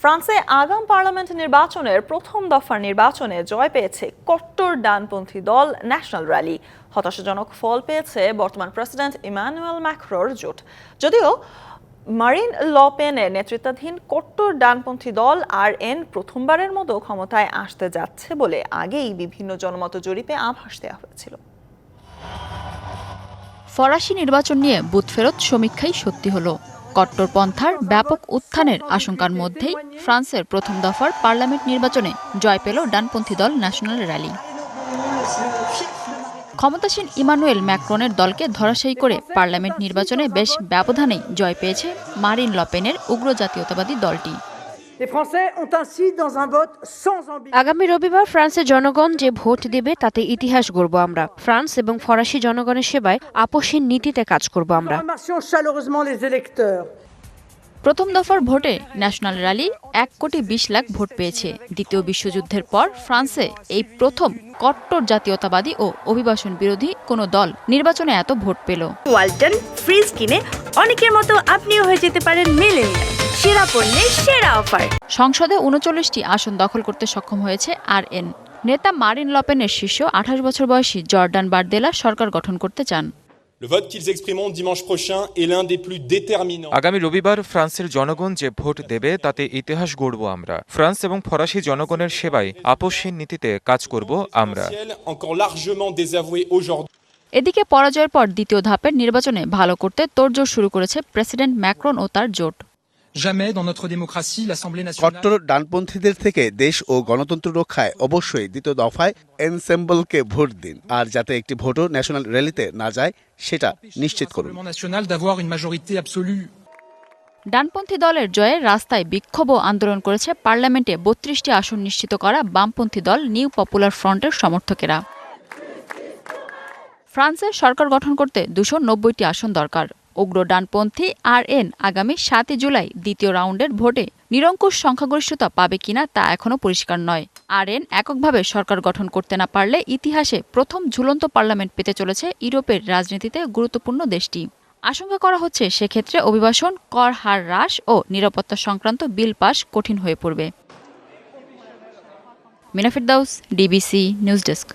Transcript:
ফ্রান্সে আগাম পার্লামেন্ট নির্বাচনের প্রথম দফার নির্বাচনে জয় পেয়েছে কট্টর ডানপন্থী দল ন্যাশনাল র্যালি। হতাশাজনক ফল পেয়েছে বর্তমান প্রেসিডেন্ট ইমানুয়েল ম্যাক্রোর জোট। যদিও মারিন লপেনের নেতৃত্বাধীন কট্টর ডানপন্থী দল আর এন প্রথমবারের মতো ক্ষমতায় আসতে যাচ্ছে বলে আগেই বিভিন্ন জনমত জরিপে আভাস দেওয়া হয়েছিল। ফরাসি নির্বাচন নিয়ে বুথ ফেরত সমীক্ষাই সত্যি হলো। কট্টরপন্থার ব্যাপক উত্থানের আশঙ্কার মধ্যেই ফ্রান্সের প্রথম দফার পার্লামেন্ট নির্বাচনে জয় পেল ডানপন্থী দল ন্যাশনাল র্যালি। ক্ষমতাসীন ইমানুয়েল ম্যাক্রনের দলকে ধরাশায়ী করে পার্লামেন্ট নির্বাচনে বেশ ব্যবধানেই জয় পেয়েছে মারিন লপেনের উগ্র জাতীয়তাবাদী দলটি। আগামী রবিবার ফ্রান্সের জনগণ যে ভোট দেবে তাতে ইতিহাস গড়ব আমরা। ফ্রান্স এবং ফরাসি জনগণের সেবায় আপোষহীন নীতিতে কাজ করব আমরা. প্রথম দফার ভোটে ন্যাশনাল র্যালি এক কোটি বিশ লাখ ভোট পেয়েছে। দ্বিতীয় বিশ্বযুদ্ধের পর ফ্রান্সে এই প্রথম কট্টর জাতীয়তাবাদী ও অভিবাসন বিরোধী কোনো দল নির্বাচনে এত ভোট পেল। ওয়ালটন ফ্রিজ কিনে অনেকের মতো আপনিও হয়ে যেতে পারেন মেলেনিয়া সেরা পণ্যের সেরা অফার। সংসদে উনচল্লিশটি আসন দখল করতে সক্ষম হয়েছে আর এন নেতা মারিন লপেনের শিষ্য আঠাশ বছর বয়সী জর্ডান বারদেলা সরকার গঠন করতে চান. আগামী রবিবার ফ্রান্সের জনগণ যে ভোট দেবে তাতে ইতিহাস গড়ব আমরা। ফ্রান্স এবং ফরাসি জনগণের সেবায় আপোষহীন নীতিতে কাজ করব আমরা. এদিকে পরাজয়ের পর দ্বিতীয় ধাপের নির্বাচনে ভালো করতে তোড়জোড় শুরু করেছে প্রেসিডেন্ট ম্যাক্রন ও তার জোট। Jamais dans notre démocratie, কট্টর ডানপন্থীদের থেকে দেশ ও গণতন্ত্র রক্ষায় অবশ্যই দ্বিতীয় দফায় এনসেম্বলকে ভোট দিন। আর যাতে একটি ভোটও ন্যাশনাল র্যালিতে না যায় সেটা নিশ্চিত করুন. ডানপন্থী দলের জয়ে রাস্তায় বিক্ষোভ ও আন্দোলন করেছে পার্লামেন্টে বত্রিশটি আসন নিশ্চিত করা বামপন্থী দল নিউ পপুলার ফ্রন্টের সমর্থকেরা। ফ্রান্সের সরকার গঠন করতে দুশো নব্বইটি আসন দরকার। উগ্র ডানপন্থী আর এন আগামী সাতই জুলাই দ্বিতীয় রাউন্ডের ভোটে নিরঙ্কুশ সংখ্যাগরিষ্ঠতা পাবে কিনা তা এখনও পরিষ্কার নয়। আর এন এককভাবে সরকার গঠন করতে না পারলে ইতিহাসে প্রথম ঝুলন্ত পার্লামেন্ট পেতে চলেছে ইউরোপের রাজনীতিতে গুরুত্বপূর্ণ দেশটি। আশঙ্কা করা হচ্ছে সেক্ষেত্রে অভিবাসন, কর হার হ্রাস ও নিরাপত্তা সংক্রান্ত বিল পাস কঠিন হয়ে পড়বে। মিনাফির দাউস ডিবিসি নিউজ ডেস্ক।